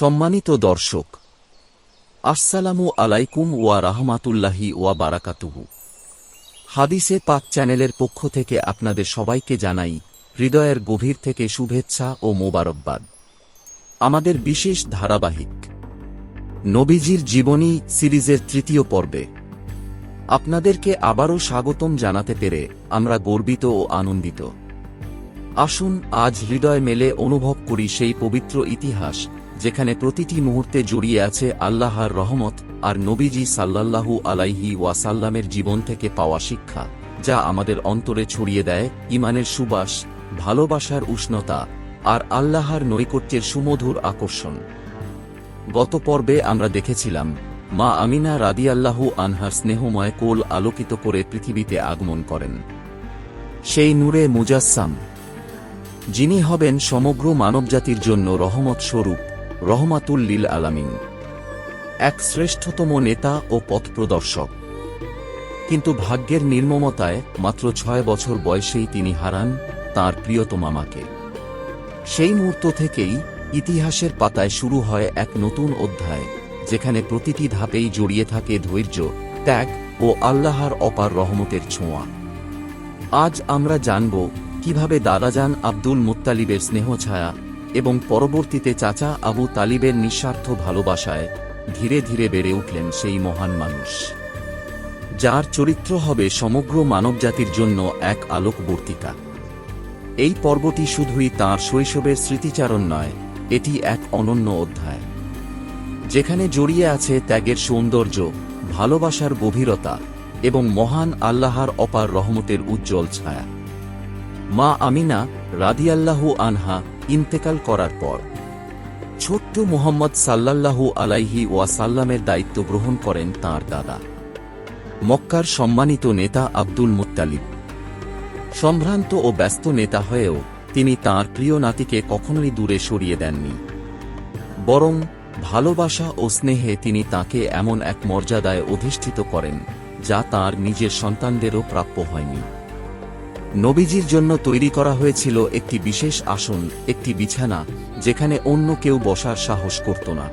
সম্মানিত দর্শক, আসসালামু আলাইকুম ওয়া রাহমাতুল্লাহি ওয়া বারাকাতুহু। হাদিসে পাক চ্যানেলের পক্ষ থেকে আপনাদের সবাইকে জানাই হৃদয়ের গভীর থেকে শুভেচ্ছা ও মোবারকবাদ। আমাদের বিশেষ ধারাবাহিক নবীজির জীবনী সিরিজের তৃতীয় পর্বে আপনাদেরকে আবারও স্বাগতম জানাতে পেরে আমরা গর্বিত ও আনন্দিত। আসুন আজ হৃদয় মেলে অনুভব করি সেই পবিত্র ইতিহাস যেখানে প্রতিটি মুহূর্তে জড়িয়ে আছে আল্লাহর রহমত আর নবীজি সাল্লাল্লাহু আলাইহি ওয়াসাল্লামের জীবন থেকে পাওয়া শিক্ষা, যা আমাদের অন্তরে ছড়িয়ে দেয় ইমানের সুবাস, ভালোবাসার উষ্ণতা আর আল্লাহর নৈকট্যের সুমধুর আকর্ষণ। গত পর্বে আমরা দেখেছিলাম, মা আমিনা রাদিয়াল্লাহু আনহার স্নেহময় কোল আলোকিত করে পৃথিবীতে আগমন করেন। সেই নূরে মুজাসসাম, যিনি হবেন সমগ্র মানবজাতির জন্য রহমত স্বরূপ। রহমাতুল লিল আলামিন। এক শ্রেষ্ঠতম নেতা ও পথপ্রদর্শক কিন্তু ভাগ্যের নির্মমতায় মাত্র ছয় বছর বয়সেই তিনি হারান তার প্রিয়তমা মাকে সেই মুহূর্ত থেকেই ইতিহাসের পাতায় শুরু হয় এক নতুন অধ্যায়, যেখানে প্রতিটি ধাপেই জড়িয়ে থাকে ধৈর্য, ত্যাগ ও আল্লাহর অপার রহমতের ছোঁয়া। আজ আমরা জানব কীভাবে দাদাজান আব্দুল মুত্তালিবের স্নেহছায়া এবং পরবর্তীতে চাচা আবু তালিবের নিঃস্বার্থ ভালোবাসায় ধীরে ধীরে বেড়ে উঠলেন সেই মহান মানুষ, যার চরিত্র হবে সমগ্র মানবজাতির জন্য এক আলোকবর্তিকা। এই পর্বটি শুধুই তাঁর শৈশবের স্মৃতিচারণ নয়, এটি এক অনন্য অধ্যায়, যেখানে জড়িয়ে আছে ত্যাগের সৌন্দর্য, ভালোবাসার গভীরতা এবং মহান আল্লাহর অপার রহমতের উজ্জ্বল ছায়া। মা আমিনা রাদিয়াল্লাহু আনহা ইন্তেকাল করার পর। ছোট্ট মোহাম্মদ সাল্লাল্লাহু আলাইহি ওয়াসাল্লামের দায়িত্ব গ্রহণ করেন তার দাদা। মক্কার সম্মানিত নেতা আব্দুল মুত্তালিব। সম্ভ্রান্ত ও ব্যস্ত নেতা হয়েও তিনি তার প্রিয় নাতিকে কখনোই দূরে সরিয়ে দেননি। বরং ভালোবাসা ও স্নেহে তিনি তাকে এমন এক মর্যাদায় অধিষ্ঠিত করেন, যা তার নিজের সন্তানদেরও প্রাপ্য হয়নি। নবীজির জন্য তৈরি করা হয়েছিল একটি বিশেষ আসন, একটি বিছানা, যেখানে অন্য কেউ বসার সাহস করত না।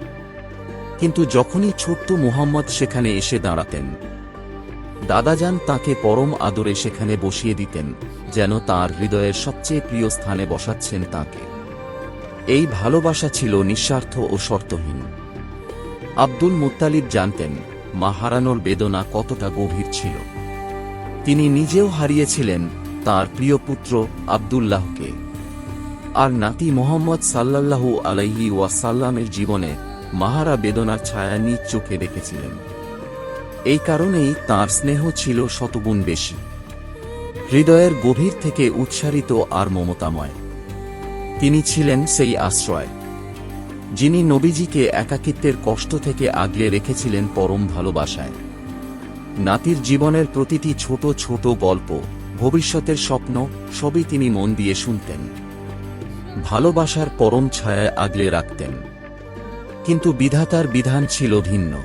কিন্তু যখনই ছোট্ট মুহাম্মদ সেখানে এসে দাঁড়াতেন, দাদাজান তাকে পরম আদরে সেখানে বসিয়ে দিতেন, যেন তার হৃদয়ের সবচেয়ে প্রিয় স্থানে বসাচ্ছেন তাকে। এই ভালোবাসা ছিল নিঃস্বার্থ ও শর্তহীন। আব্দুল মুত্তালিব জানতেন, মা হারানোর বেদনা কতটা গভীর ছিল। তিনি নিজেও হারিয়েছিলেন তার প্রিয় পুত্র আবদুল্লাহকে। আর নাতি মোহাম্মদ সাল্লাল্লাহু আলাইহি ওয়াসাল্লামের জীবনে মাহারা বেদনার ছায়া নিজ চোখে দেখেছিলেন। এই কারণেই তার স্নেহ ছিল শতগুণ বেশি। হৃদয়ের গভীর থেকে উৎসারিত আর মমতাময়। তিনি ছিলেন সেই আশ্রয়, যিনি নবীজিকে একাকিত্বের কষ্ট থেকে আগলে রেখেছিলেন পরম ভালোবাসায়। নাতির জীবনের প্রতিটি ছোট ছোট গল্প ভবিষ্যতের স্বপ্ন সবই তিনি মন দিয়ে শুনতেন। ভালোবাসার পরম ছায়ায় আগলে রাখতেন। কিন্তু বিধাতার বিধান ছিল ভিন্ন।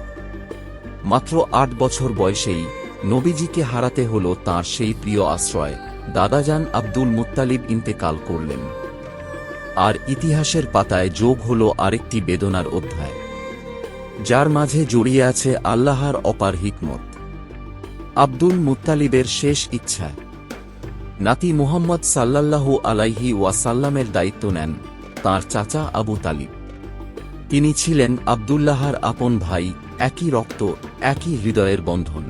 মাত্র আট বছর বয়সেই নবীজিকে হারাতে হল তার সেই প্রিয় আশ্রয়, দাদাজান আব্দুল মুত্তালিব ইন্তেকাল করলেন। আর ইতিহাসের পাতায় যোগ হল আরেকটি বেদনার অধ্যায়। যার মাঝে জড়িয়ে আছে আল্লাহর অপার হিকমত। আব্দুল মুত্তালিবের শেষ ইচ্ছা। নাতি মুহাম্মদ সাল্লাল্লাহু আলাইহি ওয়াসাল্লামের দায়িত্ব নেন, তার চাচা আবু তালিব। তিনি ছিলেন আবদুল্লাহর আপন ভাই, একই রক্ত, একই হৃদয়ের বন্ধন।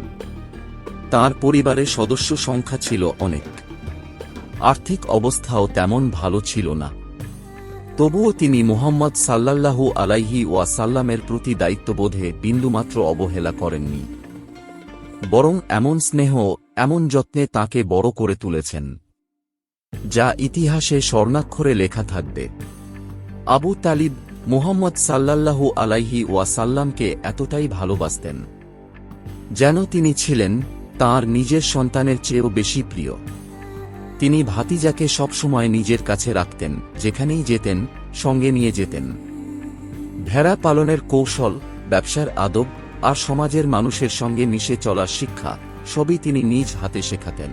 তার পরিবারের সদস্য সংখ্যা ছিল অনেক। আর্থিক অবস্থাও তেমন ভালো ছিল না। তবুও তিনি মুহাম্মদ সাল্লাল্লাহু আলাইহি ওয়াসাল্লামের প্রতি দায়িত্ববোধে বিন্দুমাত্র অবহেলা করেননি। বরং এমন স্নেহ এমন যত্নে তাকে বড় করে তুলেছেন, যা ইতিহাসে স্বর্ণাক্ষরে লেখা থাকবে। আবু তালিব মুহাম্মদ সাল্লাল্লাহু আলাইহি ওয়াসাল্লামকে এতটাই ভালোবাসতেন, যেন তিনি ছিলেন তার নিজের সন্তানের চেয়েও বেশি প্রিয়। তিনি ভাতিজাকে সবসময় নিজের কাছে রাখতেন, যেখানেই যেতেন, সঙ্গে নিয়ে যেতেন। ভেড়া পালনের কৌশল, ব্যবসার আদব আর সমাজের মানুষের সঙ্গে মিশে চলার শিক্ষা সবই তিনি নিজ হাতে শেখাতেন।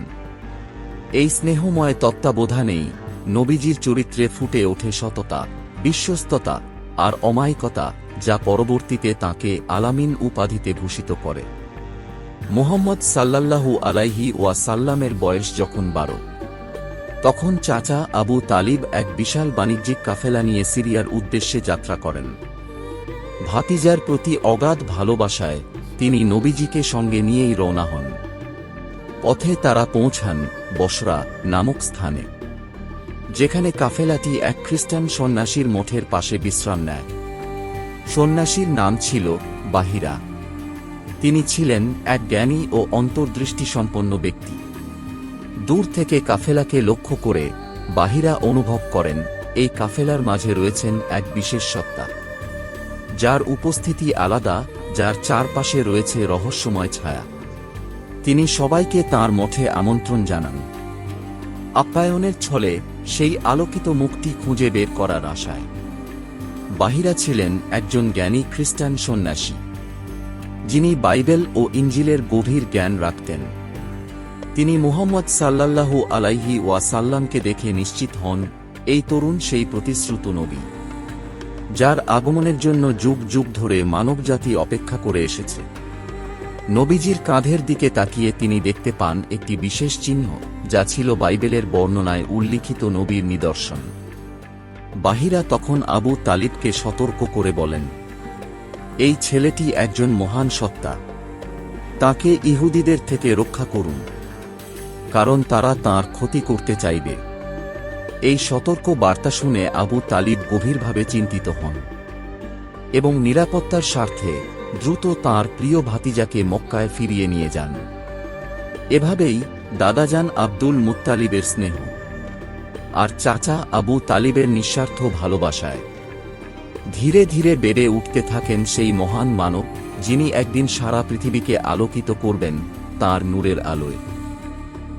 এই স্নেহময় তত্ত্বাবধানেই নবীজির চরিত্রে ফুটে ওঠে সততা, বিশ্বস্ততা আর অমায়িকতা যা পরবর্তীতে তাকে আলামিন উপাধিতে ভূষিত করে। মোহাম্মদ সাল্লাল্লাহু আলাইহি ওয়া সাল্লামের বয়স যখন বারো, তখন চাচা আবু তালিব এক বিশাল বাণিজ্যিক কাফেলা নিয়ে সিরিয়ার উদ্দেশ্যে যাত্রা করেন। ভাতিজার প্রতি অগাধ ভালোবাসায় তিনি নবীজিকে সঙ্গে নিয়েই রওনা হন। পথে তারা পৌঁছান বসরা নামক স্থানে, যেখানে কাফেলাটি এক খ্রিস্টান সন্ন্যাসীর মঠের পাশে বিশ্রাম নেয়। সন্ন্যাসীর নাম ছিল বাহিরা। তিনি ছিলেন এক জ্ঞানী ও অন্তর্দৃষ্টি সম্পন্ন ব্যক্তি। দূর থেকে কাফেলাকে লক্ষ্য করে বাহিরা অনুভব করেন, এই কাফেলার মাঝে রয়েছেন এক বিশেষ সত্তা, যার উপস্থিতি আলাদা যার চারপাশে রয়েছে রহস্যময় ছায়া। তিনি সবাইকে তার মঠে আমন্ত্রণ জানান। আপ্যায়নের ছলে সেই আলোকিত মুক্তি খুঁজে বের করার আশায়। বাহিরা ছিলেন একজন জ্ঞানী খ্রিস্টান সন্ন্যাসী, যিনি বাইবেল ও ইঞ্জিলের গভীর জ্ঞান রাখতেন। তিনি মুহাম্মদ সাল্লাল্লাহু আলাইহি ওয়াসাল্লামকে দেখে নিশ্চিত হন, এই তরুণ সেই প্রতিশ্রুত নবী। যার আগমনের জন্য যুগ যুগ ধরে মানবজাতি অপেক্ষা করে এসেছে। নবীজির কাঁধের দিকে তাকিয়ে তিনি দেখতে পান একটি বিশেষ চিহ্ন, যা ছিল বাইবেলের বর্ণনায় উল্লিখিত নবীর নিদর্শন। বাহিরা তখন আবু তালিবকে সতর্ক করে বলেন, এই ছেলেটি একজন মহান সত্তা। তাকে ইহুদিদের থেকে রক্ষা করুন, কারণ তারা তার ক্ষতি করতে চাইবে। এই সতর্ক বার্তা শুনে আবু তালিব গভীরভাবে চিন্তিত হন এবং নিরাপত্তার স্বার্থে দ্রুত তার প্রিয় ভাতিজাকে মক্কায় ফিরিয়ে নিয়ে যান। এভাবেই দাদাজান আব্দুল মুত্তালিবের স্নেহ আর চাচা আবু তালিবের নিঃস্বার্থ ভালোবাসায় ধীরে ধীরে বেড়ে উঠতে থাকেন সেই মহান মানব যিনি একদিন সারা পৃথিবীকে আলোকিত করবেন তার নূরের আলোয়।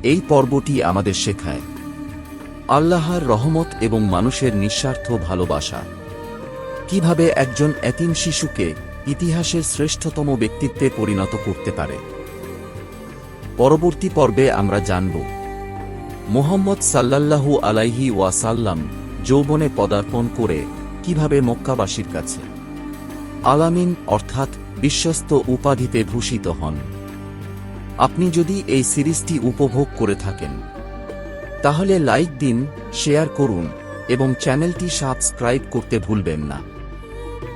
এই পর্বটি আমাদের শেখায় আল্লাহর রহমত এবং মানুষের নিঃস্বার্থ ভালোবাসা। কীভাবে একজন এতিম শিশুকে ইতিহাসের শ্রেষ্ঠতম ব্যক্তিত্বে পরিণত করতে পারে? পরবর্তী পর্বে আমরা জানব, মোহাম্মদ সাল্লাল্লাহু আলাইহি ওয়াসাল্লাম যৌবনে পদার্পণ করে কীভাবে মক্কাবাসীর কাছে আলামিন অর্থাৎ বিশ্বস্ত উপাধিতে ভূষিত হন। আপনি যদি এই সিরিজটি উপভোগ করে থাকেন তাহলে লাইক দিন, শেয়ার করুন, এবং চ্যানেলটি সাবস্ক্রাইব করতে ভুলবেন না।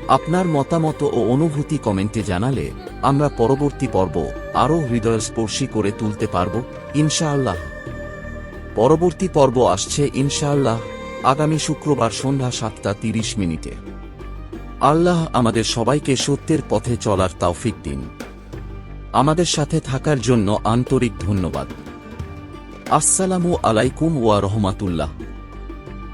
আপনার মতামত ও অনুভূতি কমেন্টে জানালে আমরা পরবর্তী পর্ব আরও হৃদয়স্পর্শী করে তুলতে পারব, ইনশাআল্লাহ। পরবর্তী পর্ব আসছে, ইনশাআল্লাহ। আগামী শুক্রবার সন্ধ্যা সাতটা তিরিশ মিনিটে। আল্লাহ আমাদের সবাইকে সত্যের পথে চলার তাওফিক দিন। আমাদের সাথে থাকার জন্য আন্তরিক ধন্যবাদ। আসসালামু আলাইকুম ওয়া রহমাতুল্লাহ